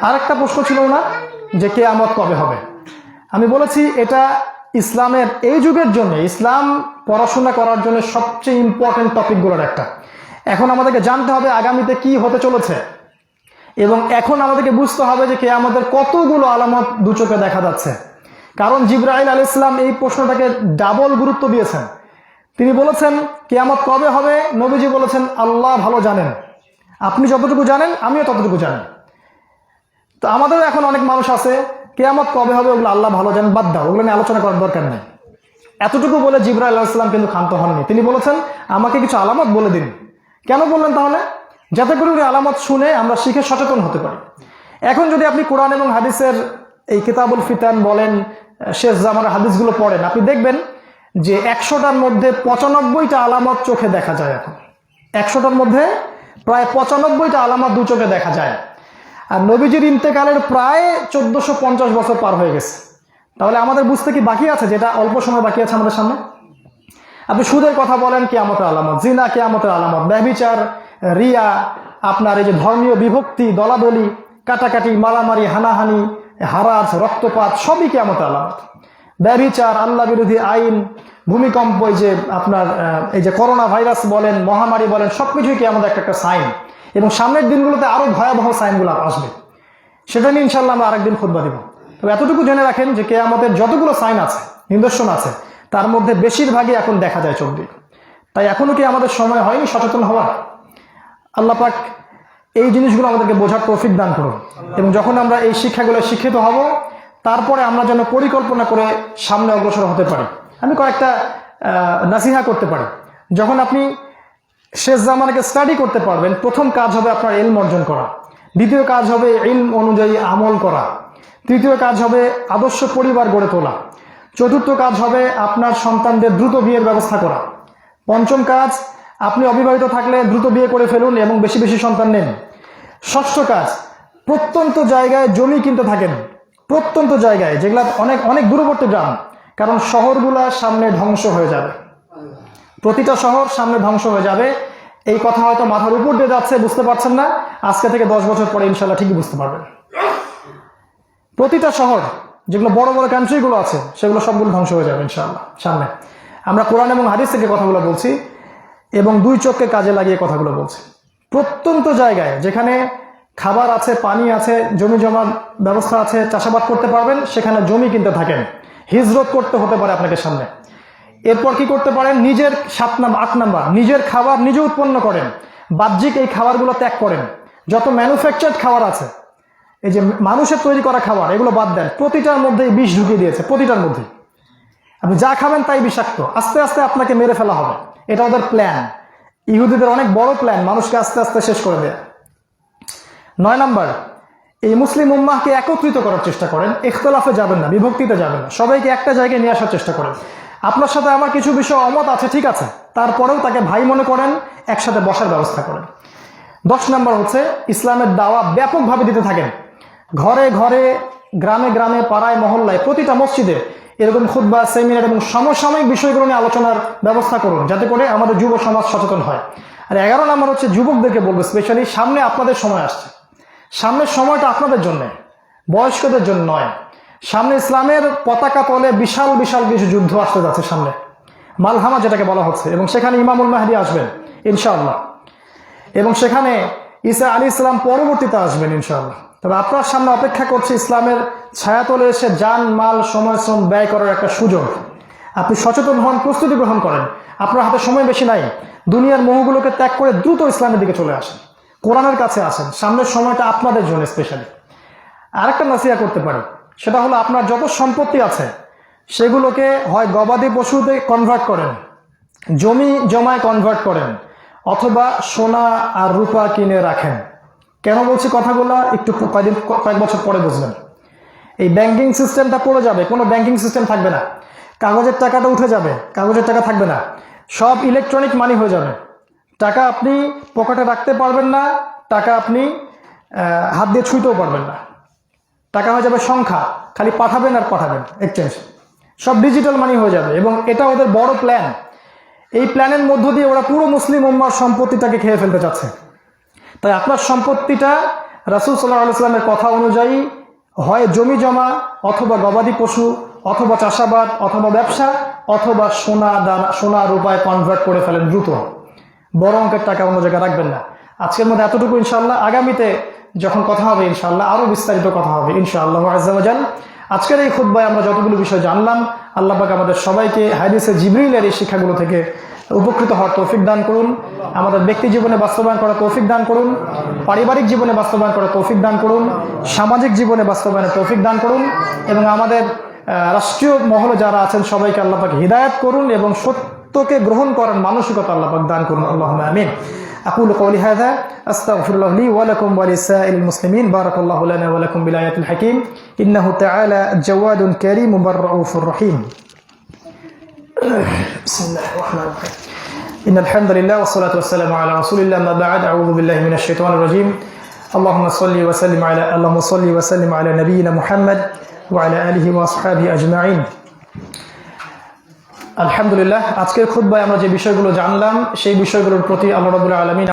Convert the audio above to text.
আর একটা প্রশ্ন ছিল না যে কে আমত কবে হবে? আমি বলেছি এটা ইসলামের এই যুগের জন্য, ইসলাম পড়াশোনা করার জন্য সবচেয়ে ইম্পর্টেন্ট টপিকগুলোর একটা। এখন আমাদেরকে জানতে হবে আগামীতে কি হতে চলেছে। এবং এখন আমাদেরকে বুঝতে হবে যে কে আমাদের কতগুলো আলামত দু চোখে দেখা যাচ্ছে। কারণ জিব্রাইল আল ইসলাম এই প্রশ্নটাকে ডাবল গুরুত্ব দিয়েছেন। তিনি বলেছেন, কেয়ামত কবে হবে? নবীজি বলেছেন, আল্লাহ ভালো জানেন। আপনি যতটুকু জানেন, আমিও ততটুকু জানি। তো আমাদেরও এখন অনেক মানুষ আছে, কেয়ামত কবে হবে ওগুলো আল্লাহ ভালো জানেন, বাদ দাও, ওগুলো নিয়ে আলোচনা করার দরকার নেই। এতটুকু বলে জিব্রাইল আলাহ ইসলাম কিন্তু ক্ষান্ত হননি। তিনি বলেছেন, আমাকে কিছু আলামত বলে দিন। কেন বললেন তাহলে? যাতে করে ওই আলামত শুনে আমরা শিখে সচেতন হতে পারি। এখন যদি আপনি কোরআন এবং হাদিসের এই কিতাবুল ফিতান বলেন, শেষ জামার হাদিসগুলো পড়েন, আপনি দেখবেন যে একশোটার মধ্যে পঁচানব্বইটা আলামত চোখে দেখা যায় এখন। একশোটার মধ্যে প্রায় পঁচানব্বইটা আলামত দু চোখে দেখা যায়। আর নবীজির ইন্তেকালের প্রায় চোদ্দশো পঞ্চাশ বছর পার হয়ে গেছে। তাহলে আমাদের বুঝতে কি বাকি আছে, যেটা অল্প সময় বাকি আছে আমাদের সামনে? আপনি সুদের কথা বলেন, কেয়ামতের আলামত, জিনা, কেয়ামতের আলামত ব্যবিচার রিয়া, আপনার এই যে ধর্মীয় বিভক্তি, দলাদলি, কাটাকাটি, মারামারি, হানাহানি, হারাজ, রক্তপাত, সবই কেয়ামতের আলামত। ব্যবিচার আল্লাহ বিরোধী আইন, ভূমিকম্প, এই যে আপনার এই যে করোনা ভাইরাস বলেন, মহামারী বলেন সব কিছুই কেয়ামতের একটা একটা সাইন। এবং সামনের দিনগুলোতে আরও ভয়াবহ সাইনগুলো আসবে। সেটা নিয়ে ইনশাল্লাহ আমরা আরেকদিন খুদবা দিব। তবে এতটুকু জেনে রাখেন যে কেয়ামতের যতগুলো সাইন আছে, নিদর্শন আছে, তার মধ্যে বেশিরভাগই এখন দেখা যায় চোখ দিয়ে। তাই এখনও কি আমাদের সময় হয়নি সচেতন হওয়ার আল্লাহ পাক এই জিনিসগুলো আমাদেরকে বোঝার তৌফিক দান করুন। এবং যখন আমরা এই শিক্ষাগুলো শিক্ষিত হব, তারপরে আমরা যেন পরিকল্পনা করে সামনে অগ্রসর হতে পারি। আমি কয়েকটা নাসিহা করতে পারি। যখন আপনি শেষ জামানাকে স্টাডি করতে পারবেন। প্রথম কাজ হবে আপনার এলম অর্জন করা। দ্বিতীয় কাজ হবে ইলম অনুযায়ী আমল করা। তৃতীয় কাজ হবে আদর্শ পরিবার গড়ে তোলা। চতুর্থ কাজ হবে আপনার সন্তানদের দ্রুত বিয়ের ব্যবস্থা করা। পঞ্চম কাজ, আপনি অবিবাহিত থাকলে দ্রুত বিয়ে করে ফেলুন এবং বেশি বেশি সন্তান নেন। ষষ্ঠ কাজ, প্রত্যন্ত জায়গায় জমি কিনতে থাকেন। প্রত্যন্ত জায়গায়, যেগুলা অনেক অনেক দূরবর্তী গ্রাম, কারণ শহরগুলা সামনে ধ্বংস হয়ে যাবে। প্রতিটা শহর সামনে ধ্বংস হয়ে যাবে। এই কথা হয়তো মাথার উপর দিয়ে যাচ্ছে, বুঝতে পারছেন না। আজকে থেকে দশ বছর পরে ইনশাল্লাহ ঠিকই বুঝতে পারবেন। প্রতিটা শহর, যেগুলো বড় বড় কান্ট্রিগুলো আছে, সেগুলো সবগুলো ধ্বংস হয়ে যাবে ইনশাল্লাহ সামনে। আমরা কোরআন এবং হাদিস থেকে কথাগুলো বলছি এবং দুই চোখকে কাজে লাগিয়ে কথাগুলো বলছি। প্রত্যন্ত জায়গায় যেখানে খাবার আছে, পানি আছে, জমি জমার ব্যবস্থা আছে, চাষাবাদ করতে পারবেন, সেখানে জমি কিনতে থাকেন। হিজরত করতে হতে পারে আপনাকে সামনে। এরপর কি করতে পারেন? নিজের সাত নাম্বার আট নাম্বার, নিজের খাবার নিজে উৎপন্ন করেন। বাহ্যিক এই খাবারগুলো ত্যাগ করেন। যত ম্যানুফ্যাকচার্ড খাবার আছে, এই যে মানুষের তৈরি করা খাবার, এগুলো বাদ দেন। প্রতিটার মধ্যেই বিষ ঢুকিয়ে দিয়েছে, প্রতিটার মধ্যে আপনি যা খাবেন তাই বিষাক্ত। আস্তে আস্তে আপনাকে মেরে ফেলা হবে। এটা ওদের প্ল্যান ইহুদিদের অনেক বড় প্ল্যান মানুষকে আস্তে আস্তে শেষ করে দেয়া। নয় নাম্বার, এই মুসলিম উম্মাহকে একত্রিত করার চেষ্টা করেন। ইখতলাফে যাবেন না, বিভক্তিতে যাবেন না। সবাইকে একটা জায়গায় নিয়ে আসার চেষ্টা করেন। আপনার সাথে আমার কিছু বিষয় অমত আছে, ঠিক আছে? তারপরেও তাকে ভাই মনে করেন, একসাথে বসার ব্যবস্থা করেন। দশ নম্বর হচ্ছে, ইসলামের দাওয়া ব্যাপকভাবে দিতে থাকেন। ঘরে ঘরে, গ্রামে গ্রামে, পাড়ায়, মহল্লায়, প্রতিটা মসজিদে এরকম খুদ্া সেমিনার এবং সমসাময়িক বিষয়গুলো নিয়ে আলোচনার ব্যবস্থা করুন, যাতে করে আমাদের যুব সমাজ সচেতন হয়। আর এগারো নম্বর হচ্ছে, যুবকদেরকে বলব স্পেশালি সামনে আপনাদের সময় আসছে। সামনের সময়টা আপনাদের জন্য, বয়স্কদের জন্য নয়। সামনে ইসলামের পতাকা তলে বিশাল বিশাল কিছু যুদ্ধ আসতে যাচ্ছে সামনে। মালহামা যেটাকে বলা হচ্ছে। এবং সেখানে ইমামুল মাহাদি আসবেন, ইনশাআল্লাহ। এবং সেখানে ঈসা আলী ইসলাম পরবর্তীতে আসবেন, ইনশাআল্লাহ। তবে আপনার সামনে অপেক্ষা করছে ইসলামের ছায়াতলে এসে যান, মাল, সময়, শ্রম ব্যয় করার একটা সুযোগ। আপনি সচেতন হন, প্রস্তুতি গ্রহণ করেন। আপনার হাতে সময় বেশি নাই। দুনিয়ার মোহগুলোকে ত্যাগ করে দ্রুত ইসলামের দিকে চলে আসেন। কোরআনের কাছে আসেন। সামনের সময়টা আপনাদের জন্য স্পেশালি আরেকটা নাসিয়া করতে পারি। সেটা হলো আপনার যত সম্পত্তি আছে, সেগুলোকে হয় গবাদি পশুতে কনভার্ট করেন, জমি জমায় কনভার্ট করেন, অথবা সোনা আর রূপা কিনে রাখেন। কেন বলছি কথাগুলো? একটু কয়েকদিন, কয়েক বছর পরে বুঝবেন এই ব্যাংকিং সিস্টেমটা পড়ে যাবে, কোনো ব্যাংকিং সিস্টেম থাকবে না। কাগজের টাকাটা উঠে যাবে, কাগজের টাকা থাকবে না। সব ইলেকট্রনিক মানি হয়ে যাবে। টাকা আপনি পকেটে রাখতে পারবেন না, টাকা আপনি হাত দিয়ে ছুঁতেও পারবেন না। টাকা হয়ে যাবে সংখ্যা, খালি পাঠাবেন আর পাঠাবেন এক্সচেঞ্জ সব ডিজিটাল মানি হয়ে যাবে এবং এটা ওদের বড় প্ল্যান এই প্ল্যানের মধ্য দিয়ে ওরা পুরো মুসলিম উম্মার সম্পত্তিটাকে খেয়ে ফেলতে চাচ্ছে। তাই আপনার সম্পত্তিটা রাসুল সাল্লাহ আলাইস্লামের কথা অনুযায়ী হয় জমি জমা অথবা গবাদি পশু, অথবা চাষাবাদ, অথবা ব্যবসা, অথবা সোনা দানা, সোনা রূপায় কনভার্ট করে ফেলেন দ্রুত। বড় অঙ্কের টাকা অন্য জায়গায় রাখবেন না। আজকের মধ্যে এতটুকু ইনশাল্লাহ আগামীতে যখন কথা হবে ইনশাআল্লাহ আরও বিস্তারিত কথা হবে ইনশাআল্লাহ। আজকের এই খুদ্ায় আমরা যতগুলো বিষয় জানলাম আল্লাহবাক আমাদের সবাইকে হাইদিসে জিবরিলের এই শিক্ষাগুলো থেকে উপকৃত হওয়ার তৌফিক দান করুন। আমাদের ব্যক্তি জীবনে বাস্তবায়ন করার তৌফিক দান করুন। পারিবারিক জীবনে বাস্তবায়ন করার তৌফিক দান করুন। সামাজিক জীবনে বাস্তবায়নের তৌফিক দান করুন এবং আমাদের রাষ্ট্রীয় মহলে যারা আছেন, সবাইকে আল্লাপাক হৃদায়ত করুন এবং সত্যকে গ্রহণ করার মানসিকতা আল্লাপাক দান করুন। আল্লাহ আমিন। আকুল কৌলি হায়দা أستغفر الله لي ولكم ولسائر المسلمين بارك الله لنا ولكم بالآيات الحكيم إنه تعالى جواد كريم بر رؤوف رحيم بسم الله الرحمن الرحيم إن الحمد لله والصلاة والسلام على رسول الله ما بعد أعوذ بالله من الشيطان الرجيم اللهم صل وسلم على اللهم صل وسلم على نبينا محمد وعلى آله وأصحابه أجمعين আলহামদুলিল্লাহ আজকের খুদ্ায় আমরা যে বিষয়গুলো জানলাম সেই বিষয়গুলোর প্রতি আল্লাহ রবুল্লাহ আলমিন